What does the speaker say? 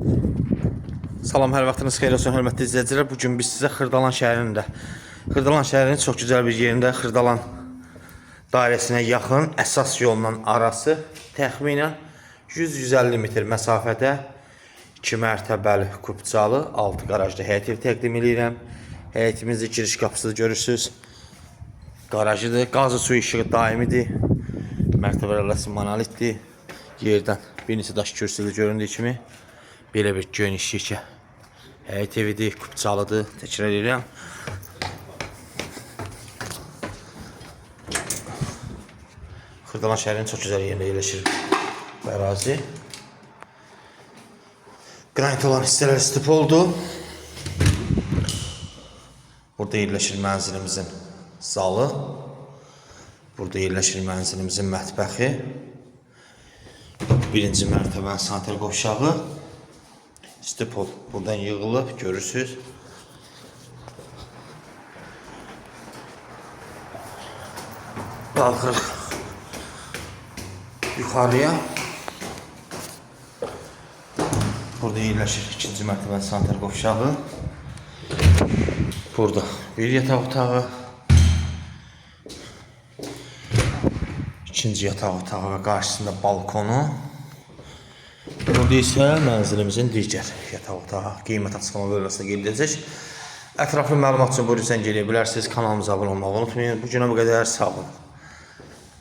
Salam, hər vaxtınız xeyir olsun, hörmətli izləyicilər. Bu gün biz sizə Xırdalan şəhərində, Xırdalan şəhərinin çox gözəl bir yerində, Xırdalan dairəsinə yaxın, əsas yolla arası təxminən 100-150 metr məsafədə 2 mərtəbəli kubcalı 6 qarajlı həyət evi təqdim edirəm. Həyətimizdə giriş qapısı görürsüz. Qarajıdır, qazı su işığı daimidir. Mərtəbələrləsi monolitdir. Yerdən bir neçə daş kürsülü göründüyü kimi belə bir geniş yekə həyət evidir, kubcalıdır. Təkrar edirəm. Xırdalan şəhərinin çox gözəl yerində yerləşir bu ərazi. Qranit olan hissələr stip oldu. Burada yerləşir mənzilimizin zalı. Burada yerləşir mənzilimizin mətbəxi. Birinci mərtəbənin sanitar qovşağı. Stipol buradan yığılıb, görürsüz. Qalxırıq yuxarıya. Burada yerləşir ikinci mərtəbənin sanitar qovşağı. Burada bir yataq otağı. İkinci yataq otağı və qarşısında balkonu. Burada isə mənzilimizin digər yataq otağı qiymət açıqlama bölməsində qeyd ediləcək. Ətraflı məlumat üçün buyurun zəng eləyə bilərsiniz. Kanalımıza abunə olmağı unutmayın. Bu günə bu qədər sağ olun.